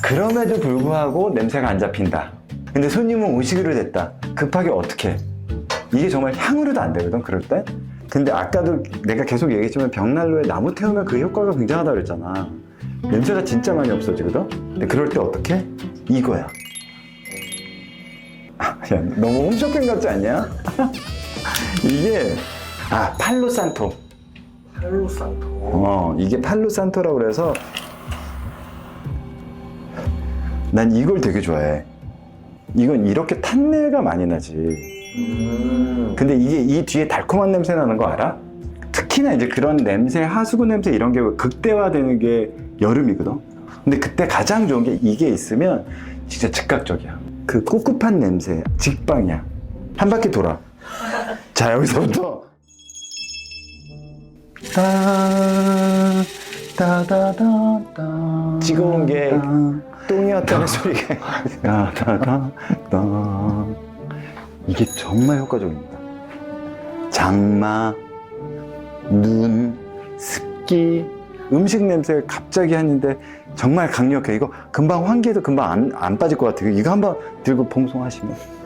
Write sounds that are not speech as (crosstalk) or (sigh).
자, 그럼에도 불구하고 냄새가 안 잡힌다. 근데 손님은 오시기로 됐다. 급하게 어떻게? 이게 정말 향으로도 안 되거든, 그럴 때. 근데 아까도 내가 계속 얘기했지만 벽난로에 나무 태우면 그 효과가 굉장하다 그랬잖아. 냄새가 진짜 많이 없어지거든? 근데 그럴 때 어떻게? 이거야. 아, 야, 너무 홈쇼핑 같지 않냐? (laughs) 이게, 아, 팔로산토. 팔로산토. 어, 이게 팔로산토라고 그래서 난 이걸 되게 좋아해. 이건 이렇게 탄내가 많이 나지. 음. 근데 이게 이 뒤에 달콤한 냄새 나는 거 알아? 특히나 이제 그런 냄새, 하수구 냄새 이런 게 극대화되는 게 여름이거든. 근데 그때 가장 좋은 게 이게 있으면 진짜 즉각적이야. 그 꿉꿉한 냄새, 직방이야. 한 바퀴 돌아. (laughs) 자, 여기서부터. 따, 따다다다. 찍어온 게 똥이었다는 소리가. 따다다다. 이게 정말 효과적입니다. 장마, 눈, 습기, 음식 냄새가 갑자기 하는데 정말 강력해. 이거 금방 환기해도 금방 안, 안 빠질 것 같아요. 이거 한번 들고 봉송하시면